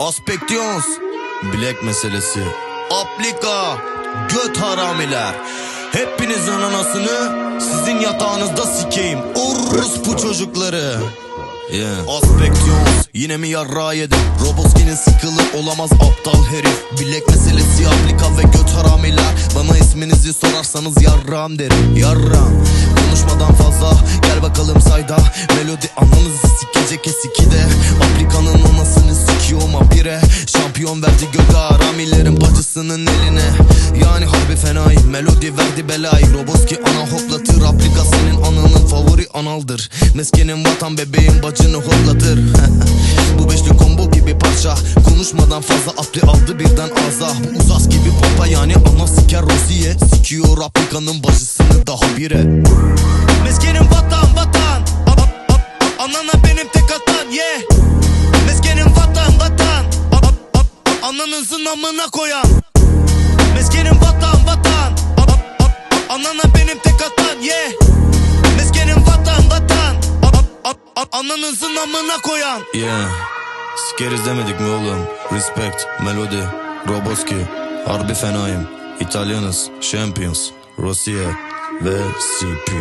Aspektiyons. Bilek meselesi. Aplika. Göt haramiler. Hepinizin anasını sizin yatağınızda sikeyim. Orospu çocukları. Yeah. Aspektiyons yine mi yarrağı yedim Roboski'nin sıkılı olamaz aptal herif Bilek meselesi aplika ve göt haramiler Bana isminizi sorarsanız yarram derim Yarram Konuşmadan fazla gel bakalım sayda Melodi ananızı sikecek esikide Aplikanın anasını sikiyorum apire Şampiyon verdi gökü haramilerin bacısının eline. Yani harbi fenayım melodi verdi belayı Roboski ana hoplatır aplika senin ananın favori analdır. Meskenin vatan bebeğin bacını hoplatır. Bu beşli combo gibi parça. Konuşmadan fazla apli aldı birden ağza Bu uzas gibi pompa yani ana siker Rosiye Sikiyor aplikanın bacısını daha bire. Meskenin Ananızın amına koyan. Meskenin vatan vatan. A- a- a- Anana benim tek atan yeah. Meskenin vatan vatan. A- a- a- Ananızın amına koyan. Yeah. Sikeriz demedik mi oğlum? Respect, Melody, Roboski. Harbi fenayım. İtalyanız, Champions, Rossiya ve CP